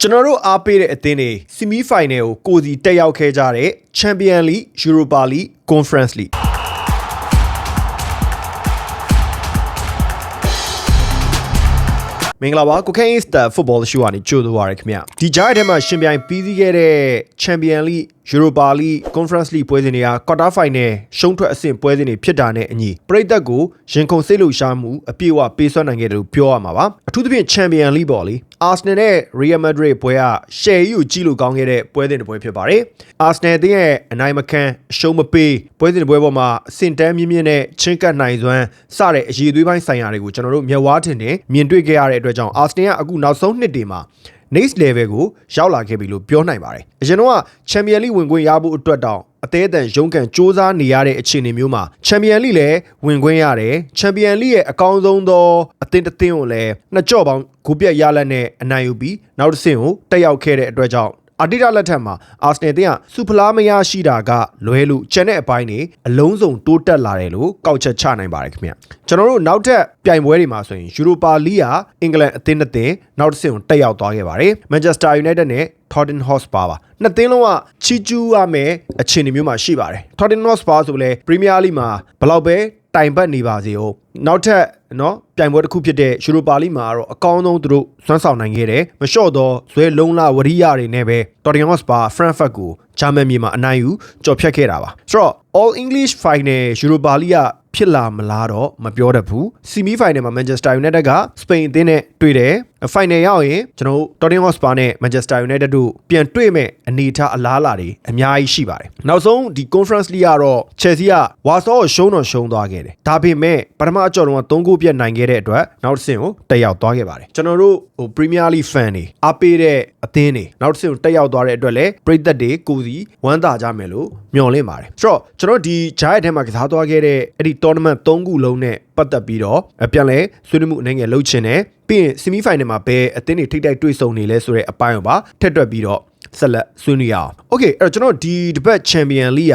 ကျွန်တော်တို့အားပေးတဲ့အသင်းတွေဆီမီဖိုင်နယ်ကိုကိုစီတက်ရောက်ခဲ့ကြတဲ့ Champion League, Europa League, Conference League မင်္ဂလာပါကိုခိုင်းစတာဖုတ်ဘောရှိုးကနေကြိုးသွားရခင်ဗျဒီကြားထဲမှာရှင်ပြိုင်ပြီးစီးခဲ့တဲ့ Champion League Europa League Conference League ပွဲစဉ်တွေက Quarter Final ရှုံးထွက်အဆင့်ပွဲစဉ်တွေဖြစ်တာနဲ့အညီပရိသတ်ကိုရင်ခုန်စိတ်လှုပ်ရှားမှုအပြည့်အဝပေးစွမ်းနိုင်ခဲ့တယ်လို့ပြောရမှာပါအထူးသဖြင့် Champion League ပေါ့လေ Arsenal နဲ့ Real Madrid ပွဲက share ကြီးကိုကြီးလို့ကောင်းခဲ့တဲ့ပွဲစဉ်တစ်ပွဲဖြစ်ပါတယ် Arsenal အသင်းရဲ့အနိုင်မခံအရှုံးမပေးပွဲစဉ်တစ်ပွဲပေါ်မှာအဆင့်တန်းမြင့်မြင့်နဲ့ချင်းကပ်နိုင်စွမ်းစတဲ့အရေးသွေးပိုင်းဆိုင်ရာတွေကိုကျွန်တော်တို့မျက်ဝါးထင်ထင်မြင်တွေ့ခဲ့ရတဲ့အတွက်ကြောင့် Arsenal ကအခုနောက်ဆုံးနှစ်တွေမှာ next level ကိုရောက်လာခဲ့ပြီလို့ပြောနိုင်ပါတယ်။အရင်တော့ Champion League ဝင်ခွင့်ရဖို့အတွက်တောင်အသေးအတန်ရုန်းကန်စ조사နေရတဲ့အခြေအနေမျိုးမှာ Champion League လည်းဝင်ခွင့်ရတယ်။ Champion League ရဲ့အကောင်းဆုံးသောအသင်းတစ်သင်းကိုလည်းနှစ်ကြော့ပေါင်းဂိုးပြတ်ရလက်နဲ့အနိုင်ယူပြီးနောက်တစ်ဆင့်ကိုတက်ရောက်ခဲ့တဲ့အတွက်ကြောင့် အာတီတာလက်ထက်မှာအာစနယ်တင်ကစူဖလားမရရှိတာကလွဲလို့ကျန်တဲ့အပိုင်းတွေအလုံးစုံတိုးတက်လာတယ်လို့ကောက်ချက်ချနိုင်ပါတယ်ခင်ဗျကျွန်တော်တို့နောက်ထပ်ပြိုင်ပွဲတွေမှာဆိုရင်ယူရိုပါလီးဟာအင်္ဂလန်အသင်းတစ်သင်းနောက်တစ်ဆင့်ကိုတက်ရောက်သွားခဲ့ပါတယ်မန်ချက်စတာယူနိုက်တက်နဲ့ Tottenham Hotspur ပါနှစ်သင်းလုံးကချီကျူးရမယ်အခြေအနေမျိုးမှာရှိပါတယ် Tottenham Hotspur ဆိုလည်း Premier League မှာဘယ်လောက်ပဲ တိုင်ပတ်နေပါစေဟုတ်နောက်ထပ်နော်ပြိုင်ပွဲတစ်ခုဖြစ်တဲ့ယူရိုပါလိမှာတော့အကောင်းဆုံးသူတို့စွမ်းဆောင်နိုင်ခဲ့တယ်မလျှော့တော့ဇွဲလုံးလာဝရိယတွေနဲ့ပဲတော်တင်ဟော့စပါဖရန့်ဖတ်ကိုဂျာမန်မြေမှာအနိုင်ယူကြော်ဖြတ်ခဲ့တာပါဆိုတော့ All English Final ယူရိုပါလိကဖြစ်လာမလားတော့မပြောတတ်ဘူးဆီမီဖိုင်နယ်မှာ Manchester United ကစပိန်အသင်းနဲ့တွေ့တယ်ဖိုင်နယ်ရောက်ရင်ကျွန်တော်တို့ Tottenham Hotspur နဲ့ Manchester United တို့ပြန်တွေ့မဲ့အနေထားအလားအလာတွေအများကြီးရှိပါတယ်နောက်ဆုံးဒီ Conference League ကတော့ Chelsea ကဝါဆောကိုရှုံးတော့ရှုံးသွားခဲ့တယ်ဒါပေမဲ့ပထမအကြော်တော့3ဂိုးပြတ်နိုင်ခဲ့တဲ့အတွက်နောက်တစ်ဆင့်ကိုတက်ရောက်သွားခဲ့ပါတယ်ကျွန်တော်တို့ဟို Premier League fan တွေအားပေးတဲ့အသင်းတွေနောက်တစ်ဆင့်ကိုတက်ရောက်သွားတဲ့အတွက်လည်းပရိသတ်တွေကိုစီဝမ်းသာကြမယ်လို့မျှော်လင့်ပါတယ်ဆိုတော့ကျွန်တော်ဒီဂျားရဲ့ထဲမှာကစားသွားခဲ့တဲ့အဲ့ဒီ tournament 3ခုလုံးနဲ့ ပတ်သက်ပြီးတော့ပြန်လဲဆွေးနွေးမှုအနေငယ်လှုပ်ချင်တယ်ပြီးရင် semi final မှာဘယ်အသင်းတွေထိတိုက်တွေ့ဆုံနေလဲဆိုတဲ့အပိုင်းကိုပါထက်တွက်ပြီးတော့ဆက်လက်ဆွေးနွေးရအောင်။ Okay အဲ့တော့ကျွန်တော်ဒီတစ်ပတ် Champion League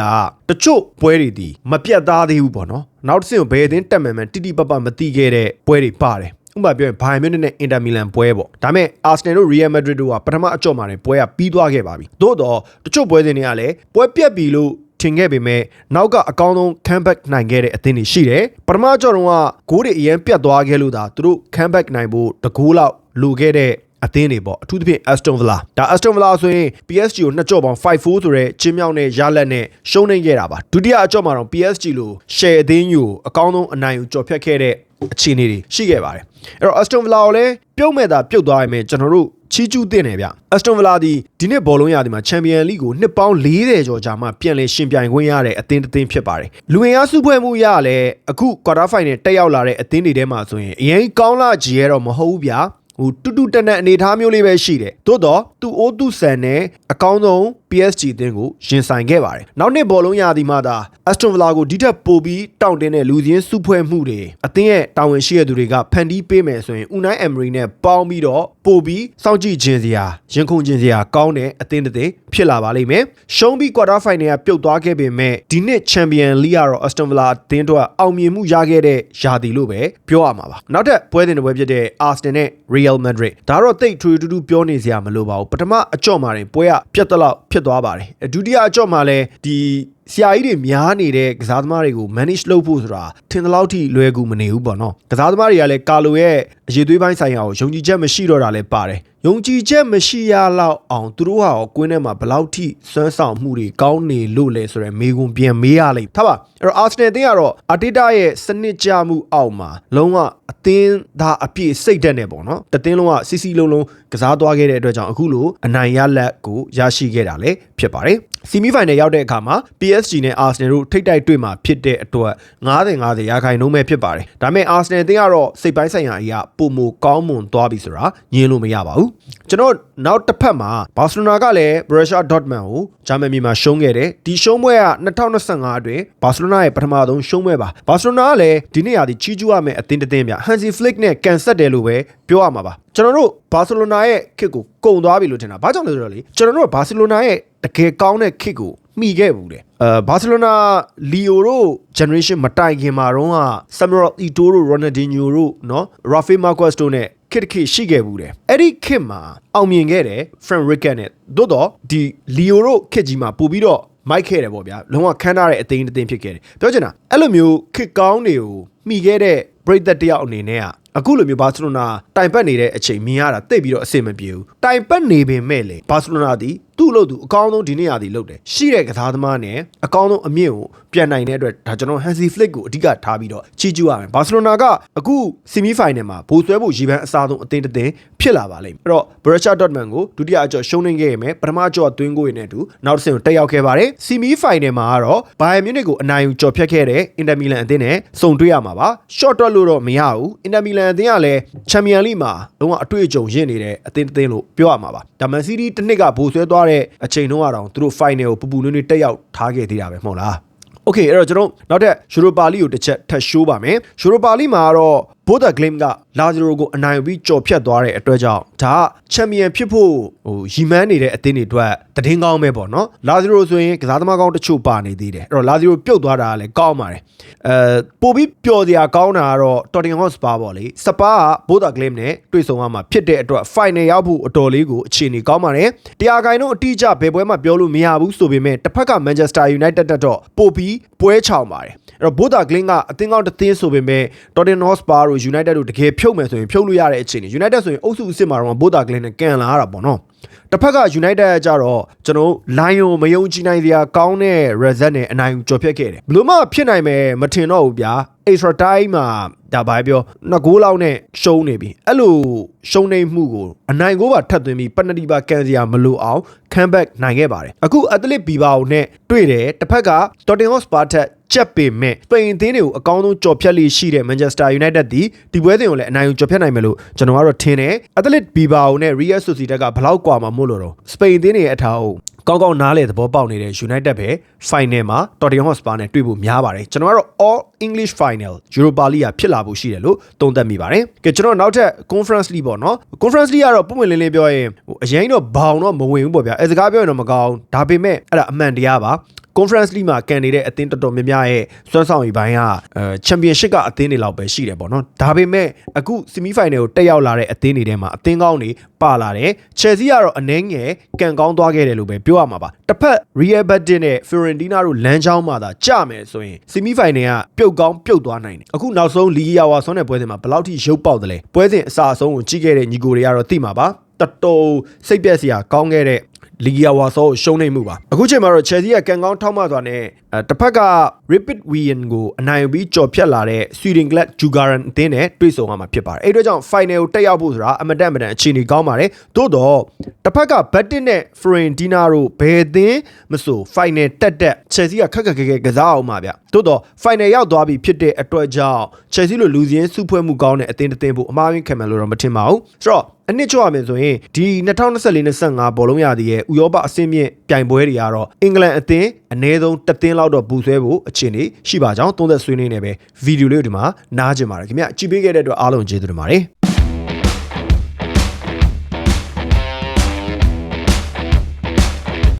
ကတချို့ပွဲတွေဒီမပြတ်သားသေးဘူးပေါ့နော်။နောက်တစ်ဆင့်ကိုဘယ်အသင်းတက်မှန်မှန်တိတိပပမသိခဲ့တဲ့ပွဲတွေပါတယ်။ဥပမာပြောရင်ဘိုင်မြူနစ်နဲ့အင်တာမီလန်ပွဲပေါ့ဒါပေမဲ့အာဆနယ်တို့ရီယယ်မက်ဒရစ်တို့ကပထမအကြော့မှာနေပွဲကပြီးသွားခဲ့ပါပြီသို့တော့တချို့ပွဲစဉ်တွေကလည်းပွဲပြက်ပြီလို့ ထင်ခဲ့ပေမဲ့နောက်ကအကောင်းဆုံး comeback နိုင်ခဲ့တဲ့အသင်းတွေရှိတယ်ပထမကြော်တော့ကဂိုးတွေအရင်ပြတ်သွားခဲ့လို့သာသူတို့ comeback နိုင်ဖို့တကူးလောက်လိုခဲ့တဲ့အသင်းတွေပေါ့အထူးသဖြင့် Aston Villa ဒါ Aston Villa ဆိုရင် PSG ကိုနှစ်ကြော့ပေါင်း5-4ဆိုတဲ့ချင်းမြောက်နဲ့ရလက်နဲ့ရှုံးနေခဲ့တာပါဒုတိယအကြော့မှာတော့ PSG လို့ share အသင်းယူအကောင်းဆုံးအနိုင်ယူကြော်ဖြတ်ခဲ့တဲ့အခြေအနေတွေရှိခဲ့ပါတယ်အဲ့တော့ Aston Villa ကိုလည်းပြုတ်မဲ့တာပြုတ်သွားရမယ်ကျွန်တော်တို့ ချီးကျူးတင်တယ်ဗျ။ Aston Villa ဒီဒီနှစ်ဘောလုံးရာသီမှာ Champion League ကိုနှစ်ပေါင်း40ကျော်ကြာမှပြန်လည်ရှင်ပြိုင်ခွင့်ရတဲ့အသင်းတစ်သင်းဖြစ်ပါတယ်။လူဝင်အားစုဖွဲ့မှုရလဲအခု quarter final တက်ရောက်လာတဲ့အသင်းတွေထဲမှာဆိုရင်အရင်ကောင်းလာကြီးရတော့မဟုတ်ဘူးဗျာ။ဟိုတူတူတန်တန်အနေထားမျိုးလေးပဲရှိတယ်။သို့တော့သူ့အိုးသူ့ဆန်နဲ့အ ကောင်းဆုံး PSG အသင်းကိုရင်ဆိုင်ခဲ့ပါတယ်။နောက်နှစ်ဘောလုံးရာသီမှာသာ Aston Villa ကိုဒီထက်ပိုပြီးတောင့်တင်းတဲ့လူစင်းစုဖွဲ့မှုတွေအသင်းရဲ့တာဝန်ရှိတဲ့သူတွေကဖန်တီးပေးမယ်ဆိုရင် Unai Emery နဲ့ပေါင်းပြီးတော့ပိုပြီးစောင့်ကြည့်ခြင်းစရာရင်ခုန်ခြင်းစရာကောင်းတဲ့အသင်းတစ်သင်း ဖြစ်လာပါလိမ့်မယ်။ရှုံးပြီး quarter final ကပြုတ်သွားခဲ့ပေမဲ့ဒီနှစ် Champion League ကတော့ Aston Villa အသင်းတို့အောင်မြင်မှုရခဲ့တဲ့ရာသီလို့ပဲပြောရမှာပါ။နောက်ထပ်ပွဲစဉ်တစ်ပွဲဖြစ်တဲ့ Arsenal နဲ့ Real Madrid ဒါတော့တိတ်ထွေထူးထူးပြောနေစရာမလိုပါဘူး။ပထမအကြော့မှာတင်ပွဲကပြတ်တော့ဖြစ်သွားပါတယ်။ဒုတိယအကြော့မှာလည်းဒီ ဆရာကြီးတွေများနေတဲ့ကစားသမားတွေကို manage လုပ်ဖို့ဆိုတာထင်သလောက်ထိလွယ်ကူမနေဘူးပေါ့နော်ကစားသမားတွေကလည်းကာလိုရဲ့အရေးသွေးပိုင်းဆိုင်ရာကိုယုံကြည်ချက်မရှိတော့တာလည်းပါတယ်ယုံကြည်ချက်မရှိရလောက်အောင်သူတို့ဟာရောကွင်းထဲမှာဘလောက်ထိစွမ်းဆောင်မှုတွေကောင်းနေလို့လဲဆိုရယ်မေကွန်ပြန်မေးရလိမ့်ထားပါအဲ့တော့အာဆနယ်အသင်းကတော့အာတီတာရဲ့စနစ်ကြမှုအောက်မှာလုံးဝအသင်းသားအပြည့်စိတ်တက်နေပေါ့နော်တသင်းလုံးကစီစီလုံးလုံး ကစားသွားခဲ့တဲ့အတွက်ကြောင့်အခုလိုအနိုင်ရလက်ကိုရရှိခဲ့တာလည်းဖြစ်ပါတယ်ဆီမီဖိုင်နယ်ရောက်တဲ့အခါမှာ PSG နဲ့ Arsenal တို့ထိတ်တိုက်တွေ့မှာဖြစ်တဲ့အတွက်90-90ရာခိုင်နှုန်းပဲဖြစ်ပါတယ်ဒါပေမဲ့ Arsenal အသင်းကတော့စိတ်ပိုင်းဆိုင်ရာအရာပုံမကောင်းမွန်သွားပြီဆိုတာညင်းလို့မရပါဘူးကျွန်တော်နောက်တစ်ဖက်မှာဘာစီလိုနာကလည်း Borussia Dortmund ကိုဂျာမန်ပြည်မှာရှုံးခဲ့တယ်ဒီရှုံးပွဲက2025အတွင်းဘာစီလိုနာရဲ့ပထမဆုံးရှုံးပွဲပါဘာစီလိုနာကလည်းဒီနေ့ရာဒီချီးကျူးရမယ့်အသင်းတစ်သင်းပြ Hansi Flick နဲ့ကန်ဆက်တယ်လို့ပဲပြောရမှာပါကျွန်တော်တို့ဘာစီလိုနာရဲ့ခစ်ကိုကုံသွားပြီလို့ထင်တာဘာကြောင့်လဲဆိုတော့လေကျွန်တော်တို့ဘာစီလိုနာရဲ့တကယ်ကောင်းတဲ့ခစ်ကိုမှီခဲ့ဘူးတဲ့အဲဘာစီလိုနာလီယိုတို့ generation မတိုင်ခင်မှာတော့ဆမ်မရယ်အီတိုတို့ရိုနယ်ဒင်ညိုတို့နော်ရာဖေးမာကွက်စ်တို့နဲ့ခစ်တစ်ခေတ်ရှိခဲ့ဘူးတယ်အဲ့ဒီခေတ်မှာအောင်မြင်ခဲ့တယ် Frank Rickett နဲ့သို့တော့ဒီ Leo တို့ခေတ်ကြီးမှာပို့ပြီးတော့မိုက်ခဲ့တယ်ပေါ့ဗျာလုံးဝခန်းထားတဲ့အသိန်းအသိန်းဖြစ်ခဲ့တယ်ပြောချင်တာအဲ့လိုမျိုးခစ်ကောင်းတွေကိုမှီခဲ့တဲ့ပရိသတ်တယောက်အနေနဲ့က အခုလိုမျိုးဘာစီလိုနာတိုင်ပတ်နေတဲ့အချိန်မြင်ရတာတိတ်ပြီးတော့အဆင်မပြေဘူးတိုင်ပတ်နေပင်မဲ့လေဘာစီလိုနာဒီ သူ့လို့သူအကောင်းဆုံးဒီနေ့ရာဒီလုပ်တယ်ရှိတဲ့ကစားသမားနဲ့အကောင်းဆုံးအမြင့်ကိုပြန်နိုင်တဲ့အတွက်ဒါကျွန်တော် Hansi Flick ကိုအဓိကထားပြီးတော့ချီးကျူးရမယ်ဘာစီလိုနာကအခုဆီမီဖိုင်နယ်မှာဘိုးဆွဲဖို့ရည်ပန်းအစားဆုံးအသင်းတစ်သင်းဖြစ်လာပါလိမ့်မယ်အဲ့တော့ Borussia Dortmund ကိုဒုတိယအကျော်ရှုံးနေခဲ့ရမယ်ပထမအကျော်သွင်းကိုရနဲ့အတူနောက်တစ်ဆင့်ကိုတက်ရောက်ခဲ့ပါတယ်ဆီမီဖိုင်နယ်မှာကတော့ Bayern Munich ကိုအနိုင်ယူကျော်ဖြတ်ခဲ့တဲ့ Inter Milan အသင်းနဲ့စုံတွေ့ရမှာပါ short တွက်လို့တော့မရဘူး Inter Milan အသင်းကလည်း Champions League မှာလုံးဝအတွေ့အကြုံရင့်နေတဲ့အသင်းတစ်သင်းလို့ပြောရမှာပါဒါ Man City တစ်နှစ်ကဘိုးဆွဲသွားတအချိန်တုန်းကတော့သူတို့ final ကိုပူပူနွေ့နွေ့တက်ရောက်ထားခဲ့သေးတာပဲမဟုတ်လား โอเคအဲ့တော့ကျွန်တော်နောက်ထပ်ယူရိုပါလိကိုတစ်ချက်ထပ်ရှိုးပါမယ်ယူရိုပါလိမှာကတော့ ဘိုဒါဂလင်းကလာဇီရိုကိုအနိုင်ယူပြီးကြော်ဖြတ်သွားတဲ့အတွက်ကြောင့်ဒါကချန်ပီယံဖြစ်ဖို့ဟိုရီမန်းနေတဲ့အသင်းတွေအတွက်တည်င်းကောင်းပဲပေါ့နော်လာဇီရိုဆိုရင်ကစားသမားကောင်းတချို့ပါနေသေးတယ်အဲ့တော့လာဇီရိုပြုတ်သွားတာကလည်းကောင်းပါတယ်အဲပိုပြီးပျော်စရာကောင်းတာကတော့တော်တင်ဟော့စပါပေါ့လေစပါကဘိုဒါဂလင်းနဲ့တွေ့ဆုံရမှာဖြစ်တဲ့အတွက် final ရောက်ဖို့အတော်လေးကိုအခြေအနေကောင်းပါတယ်တရားကိုင်တော့အတိအကျဘယ်ပွဲမှပြောလို့မရဘူးဆိုပေမဲ့တစ်ဖက်က Manchester United တက်တော့ပိုပြီးပွဲချောင်ပါတယ်အဲ့တော့ဘိုဒါဂလင်းကအသင်းကောင်းတစ်သင်းဆိုပေမဲ့ Tottenham Hotspur တို့ United တို့တကယ်ဖြုတ်မယ်ဆိုရင်ဖြုတ်လို့ရတဲ့အခြေအနေ United ဆိုရင်အုပ်စုအစ်စ်မှာတော့ဘိုဒါဂလင်းနဲ့ကန်လာရတာပေါ့နော်တစ်ဖက်က United ကကြတော့ကျွန်တော် Lion မယုံကြည်နိုင်စရာကောင်းတဲ့ result နဲ့အနိုင်ကျော်ဖြတ်ခဲ့တယ်ဘလို့မှဖြစ်နိုင်မယ်မထင်တော့ဘူးဗျာ extra time မှာဒါဘာပြောနှစ်ဂိုးလောက်နဲ့ရှုံးနေပြီအဲ့လိုရှုံးနေမှုကိုအနိုင်ဂိုးပါထပ်သွင်းပြီးပနတီပါကန်စီယာမလိုအောင် comeback နိုင်ခဲ့ပါတယ်အခုအသလစ်ဘီဘာအိုနဲ့တွေ့တယ်တစ်ဖက်က Tottenham Hotspur ထက် ချက်ပေမဲ့စပိန်အသင်းတွေကိုအကောင်းဆုံးကြော်ဖြတ်လေးရှိတဲ့ Manchester United ဒီဒီပွဲစဉ်ကိုလည်းအနိုင်ယူကြော်ဖြတ်နိုင်မယ်လို့ကျွန်တော်ကတော့ထင်တယ်။ Athletic Bilbao နဲ့ Real Sociedad ကဘလောက်กว่าမှာမို့လို့တော့စပိန်အသင်းတွေရဲ့အထားအုပ် ကောင်းကောင်းနားလေသဘောပေါက်နေတဲ့ United ပဲ final မှာ Tottenham Hotspur နဲ့တွေ့ဖို့များပါတယ်ကျွန်တော်ကတော့ All English Final Europa League ဖြစ်လာဖို့ရှိတယ်လို့သုံးသပ်မိပါတယ်ကဲကျွန်တော်နောက်ထပ် Conference League ပေါ့နော် Conference League ကတော့ပုံမှန်လင်းလင်းပြောရင်ဟိုအရင်တော့ဘောင်တော့မဝင်ဘူးပေါ့ဗျာအဲစကားပြောရင်တော့မကောင်းဒါပေမဲ့အဲ့ဒါအမှန်တရားပါ Conference League မှာကန်နေတဲ့အသင်းတော်တော်များများရဲ့စွမ်းဆောင်ရည်ပိုင်းကအဲ Championship ကအသင်းတွေလောက်ပဲရှိတယ်ပေါ့နော်ဒါပေမဲ့အခု Semi Final ကိုတက်ရောက်လာတဲ့အသင်းတွေထဲမှာအသင်းကောင်းတွေပါလာတယ် Chelsea ကတော့အနှဲငယ်ကန်ကောင်းသွားခဲ့တယ်လို့ပဲပြောရမှာပါတစ်ဖက် Real Betis နဲ့ Fiorentina တို့လမ်းကြောင်းမှာသာကြမယ်ဆိုရင် Semi Final ကပြုတ်ကောင်းပြုတ်သွားနိုင်တယ်အခုနောက်ဆုံးလီဂီယာဝါဆွမ်းတဲ့ပွဲစဉ်မှာဘယ်လောက်ထိရုပ်ပေါက်တယ်လဲပွဲစဉ်အစအဆုံးကိုကြည့်ခဲ့တဲ့ညီကိုတွေကတော့သိမှာပါတော်တော်စိတ်ပြက်စရာကောင်းခဲ့တဲ့ လီဂီယာဝါဆောကိုရှုံးနေမှုပါအခုချိန်မှာတော့ Chelsea ကကန်ကောင်းထောက်မှသွားနဲ့အဲတစ်ဖက်က Rapid Wien ကိုအနိုင်ယူပြီးကြော်ဖြတ်လာတဲ့ Sweden Glad Jugaran အသင်းနဲ့တွေ့ဆုံရမှာဖြစ်ပါတယ်အဲ့အတွက်ကြောင့် final ကိုတက်ရောက်ဖို့ဆိုတာအမတန်အမတန်အခြေအနေကောင်းပါတယ်သို့တော့တစ်ဖက်က Betis နဲ့ Fiorentina တို့ဘယ်အသင်းမဆို final တက်တက် Chelsea ကခက်ခက်ခဲခဲကစားအောင်ပါဗျသို့တော့ final ရောက်သွားပြီဖြစ်တဲ့အတွက်ကြောင့် Chelsea လိုလူစင်းစုဖွဲ့မှုကောင်းတဲ့အသင်းတစ်သင်းဖို့အမှားယွင်းခံမယ်လို့တော့မထင်ပါဘူးဆိုတော့အနှစ်ကျော်ရမယ်ဆိုရင်ဒီ2024-25ဘောလုံးရာသီရဲ့ဥရောပအဆင့်မြင့်ပြိုင်ပွဲတွေကတော့အင်္ဂလန်အသင်းအနည်းဆုံးတစ်သင်းလောက်တော့ဘူဆွဲဖို့အခြေအနေရှိပါကြောင်းသုံးသက်ဆွေးနွေးနေပဲဗီဒီယိုလေးကိုဒီမှာနားကျင်ပါတယ်ခင်ဗျကြည့်ပေးခဲ့တဲ့အတွက်အားလုံးကျေးဇူးတင်ပါတယ်